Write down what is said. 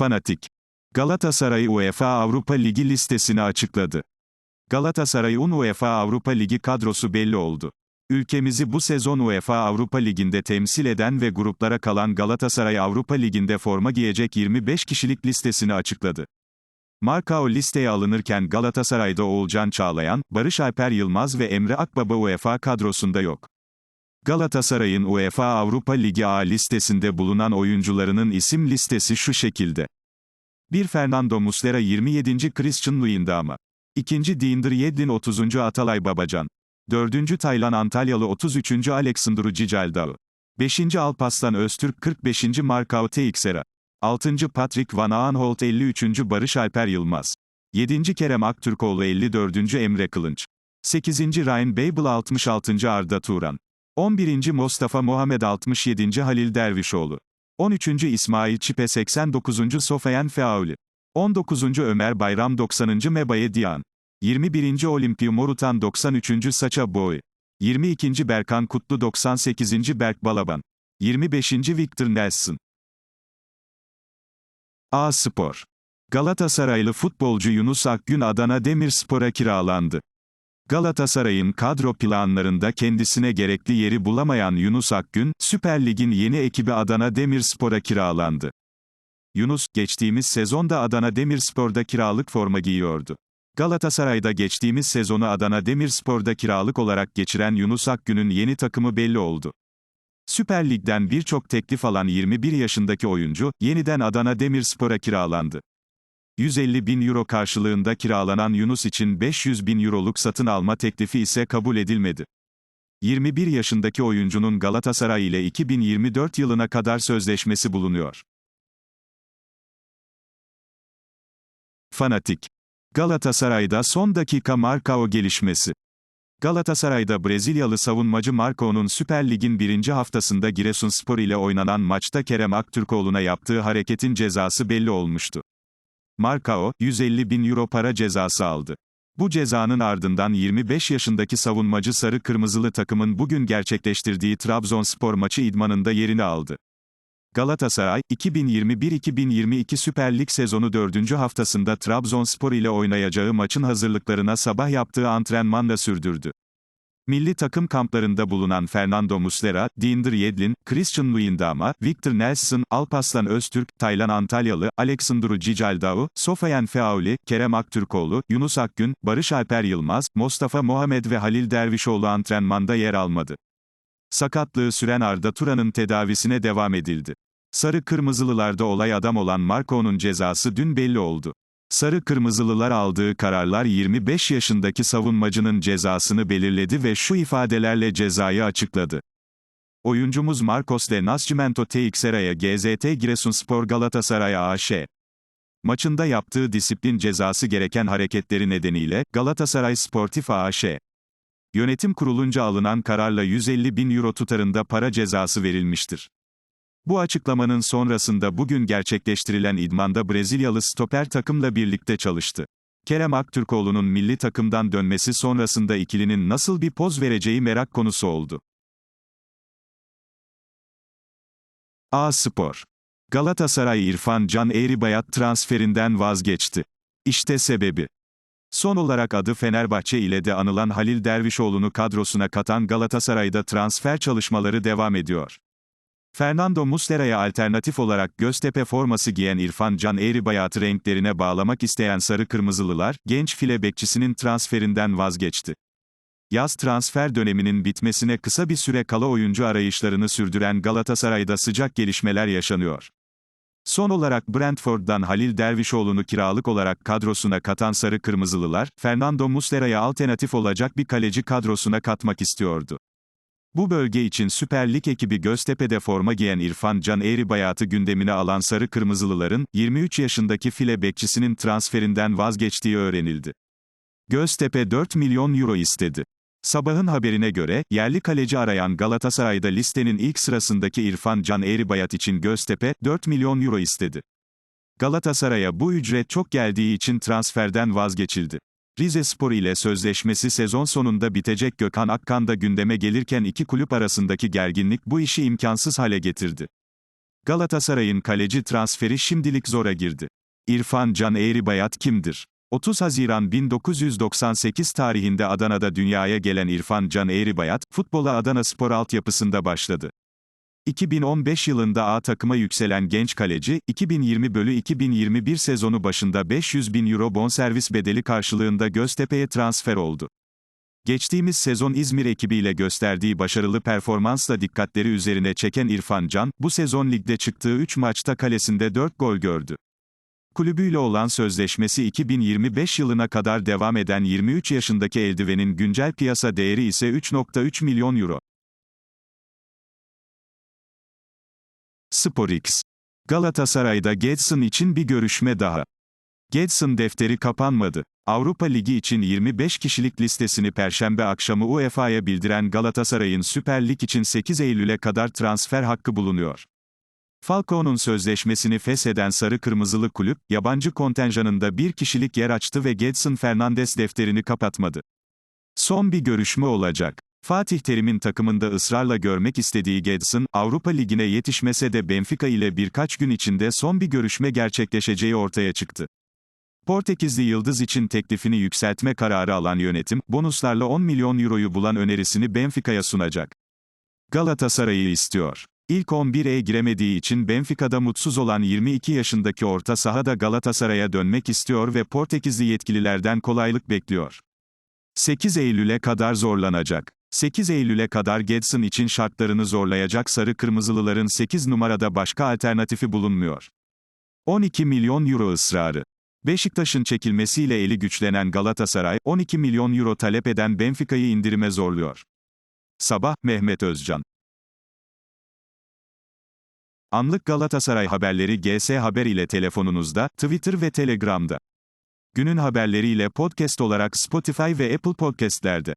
Fanatik. Galatasaray UEFA Avrupa Ligi listesini açıkladı. Galatasaray'ın UEFA Avrupa Ligi kadrosu belli oldu. Ülkemizi bu sezon UEFA Avrupa Ligi'nde temsil eden ve gruplara kalan Galatasaray Avrupa Ligi'nde forma giyecek 25 kişilik listesini açıkladı. Markao listeye alınırken Galatasaray'da Oğulcan Çağlayan, Barış Alper Yılmaz ve Emre Akbaba UEFA kadrosunda yok. Galatasaray'ın UEFA Avrupa Ligi A listesinde bulunan oyuncularının isim listesi şu şekilde. 1 Fernando Muslera 27. Christian Luyendama. 2. Dinder Yedlin 30. Atalay Babacan. 4. Taylan Antalyalı 33. Aleksandru Cicaldao. 5. Alpaslan Öztürk 45. Markao Teixeira. 6. Patrick Van Aanholt 53. Barış Alper Yılmaz. 7. Kerem Aktürkoğlu 54. Emre Kılınç. 8. Ryan Babel 66. Arda Turan. 11. Mustafa Muhammed 67. Halil Dervişoğlu. 13. İsmail Çipe 89. Sofian Feauli. 19. Ömer Bayram 90. Mebaye Diyan. 21. Olimpiyo Morutan 93. Saça Boy. 22. Berkan Kutlu 98. Berk Balaban. 25. Victor Nelson. A Spor. Galatasaraylı futbolcu Yunus Akgün Adana Demirspor'a kiralandı. Galatasaray'ın kadro planlarında kendisine gerekli yeri bulamayan Yunus Akgün, Süper Lig'in yeni ekibi Adana Demirspor'a kiralandı. Yunus, geçtiğimiz sezonda Adana Demirspor'da kiralık forma giyiyordu. Galatasaray'da geçtiğimiz sezonu Adana Demirspor'da kiralık olarak geçiren Yunus Akgün'ün yeni takımı belli oldu. Süper Lig'den birçok teklif alan 21 yaşındaki oyuncu, yeniden Adana Demirspor'a kiralandı. 150 bin euro karşılığında kiralanan Yunus için 500 bin euroluk satın alma teklifi ise kabul edilmedi. 21 yaşındaki oyuncunun Galatasaray ile 2024 yılına kadar sözleşmesi bulunuyor. Fanatik. Galatasaray'da son dakika Marcao gelişmesi. Galatasaray'da Brezilyalı savunmacı Marcao'nun Süper Lig'in birinci haftasında Giresunspor ile oynanan maçta Kerem Aktürkoğlu'na yaptığı hareketin cezası belli olmuştu. Marcao, 150 bin euro para cezası aldı. Bu cezanın ardından 25 yaşındaki savunmacı sarı kırmızılı takımın bugün gerçekleştirdiği Trabzonspor maçı idmanında yerini aldı. Galatasaray, 2021-2022 Süper Lig sezonu 4. haftasında Trabzonspor ile oynayacağı maçın hazırlıklarına sabah yaptığı antrenmanla sürdürdü. Milli takım kamplarında bulunan Fernando Muslera, Dinder Yedlin, Christian Luyendama, Victor Nelson, Alpaslan Öztürk, Taylan Antalyalı, Aleksandru Cicaldao, Sofian Feauli, Kerem Aktürkoğlu, Yunus Akgün, Barış Alper Yılmaz, Mustafa Muhammed ve Halil Dervişoğlu antrenmanda yer almadı. Sakatlığı süren Arda Turan'ın tedavisine devam edildi. Sarı Kırmızılılarda olay adam olan Marco'nun cezası dün belli oldu. Sarı Kırmızılılar aldığı kararlar 25 yaşındaki savunmacının cezasını belirledi ve şu ifadelerle cezayı açıkladı. Oyuncumuz Marcos de Nascimento Teixeira'ya GZT Giresunspor Galatasaray AŞ. Maçında yaptığı disiplin cezası gereken hareketleri nedeniyle, Galatasaray Sportif AŞ. Yönetim kurulunca alınan kararla 150 bin euro tutarında para cezası verilmiştir. Bu açıklamanın sonrasında bugün gerçekleştirilen idmanda Brezilyalı stoper takımla birlikte çalıştı. Kerem Aktürkoğlu'nun milli takımdan dönmesi sonrasında ikilinin nasıl bir poz vereceği merak konusu oldu. A Spor. Galatasaray İrfan Can Eğribayat transferinden vazgeçti. İşte sebebi. Son olarak adı Fenerbahçe ile de anılan Halil Dervişoğlu'nu kadrosuna katan Galatasaray'da transfer çalışmaları devam ediyor. Fernando Muslera'ya alternatif olarak Göztepe forması giyen İrfan Can Eğribayat'ı renklerine bağlamak isteyen Sarı Kırmızılılar, genç file bekçisinin transferinden vazgeçti. Yaz transfer döneminin bitmesine kısa bir süre kala oyuncu arayışlarını sürdüren Galatasaray'da sıcak gelişmeler yaşanıyor. Son olarak Brentford'dan Halil Dervişoğlu'nu kiralık olarak kadrosuna katan Sarı Kırmızılılar, Fernando Muslera'ya alternatif olacak bir kaleci kadrosuna katmak istiyordu. Bu bölge için Süper Lig ekibi Göztepe'de forma giyen İrfan Can Eğribayat'ı gündemine alan Sarı Kırmızılıların, 23 yaşındaki file bekçisinin transferinden vazgeçtiği öğrenildi. Göztepe 4 milyon euro istedi. Sabahın haberine göre, yerli kaleci arayan Galatasaray'da listenin ilk sırasındaki İrfan Can Eğribayat için Göztepe, 4 milyon euro istedi. Galatasaray'a bu ücret çok geldiği için transferden vazgeçildi. Rize Spor ile sözleşmesi sezon sonunda bitecek Gökhan Akkan da gündeme gelirken iki kulüp arasındaki gerginlik bu işi imkansız hale getirdi. Galatasaray'ın kaleci transferi şimdilik zora girdi. İrfan Can Eğribayat kimdir? 30 Haziran 1998 tarihinde Adana'da dünyaya gelen İrfan Can Eğribayat, futbola Adana Spor altyapısında başladı. 2015 yılında A takıma yükselen genç kaleci, 2020 bölü 2021 sezonu başında 500 bin euro bonservis bedeli karşılığında Göztepe'ye transfer oldu. Geçtiğimiz sezon İzmir ekibiyle gösterdiği başarılı performansla dikkatleri üzerine çeken İrfan Can, bu sezon ligde çıktığı 3 maçta kalesinde 4 gol gördü. Kulübüyle olan sözleşmesi 2025 yılına kadar devam eden 23 yaşındaki eldivenin güncel piyasa değeri ise 3.3 milyon euro. SporX. Galatasaray'da Gedson için bir görüşme daha. Gedson defteri kapanmadı. Avrupa Ligi için 25 kişilik listesini perşembe akşamı UEFA'ya bildiren Galatasaray'ın Süper Lig için 8 Eylül'e kadar transfer hakkı bulunuyor. Falcao'nun sözleşmesini fesheden sarı kırmızılı kulüp, yabancı kontenjanında bir kişilik yer açtı ve Gedson Fernandes defterini kapatmadı. Son bir görüşme olacak. Fatih Terim'in takımında ısrarla görmek istediği Gedson, Avrupa Ligi'ne yetişmese de Benfica ile birkaç gün içinde son bir görüşme gerçekleşeceği ortaya çıktı. Portekizli Yıldız için teklifini yükseltme kararı alan yönetim, bonuslarla 10 milyon euroyu bulan önerisini Benfica'ya sunacak. Galatasaray'ı istiyor. İlk 11'e giremediği için Benfica'da mutsuz olan 22 yaşındaki orta sahada Galatasaray'a dönmek istiyor ve Portekizli yetkililerden kolaylık bekliyor. 8 Eylül'e kadar zorlanacak. 8 Eylül'e kadar Gedson için şartlarını zorlayacak sarı kırmızılıların 8 numarada başka alternatifi bulunmuyor. 12 milyon euro ısrarı. Beşiktaş'ın çekilmesiyle eli güçlenen Galatasaray, 12 milyon euro talep eden Benfica'yı indirime zorluyor. Sabah, Mehmet Özcan. Anlık Galatasaray haberleri GS Haber ile telefonunuzda, Twitter ve Telegram'da. Günün haberleriyle podcast olarak Spotify ve Apple Podcast'lerde.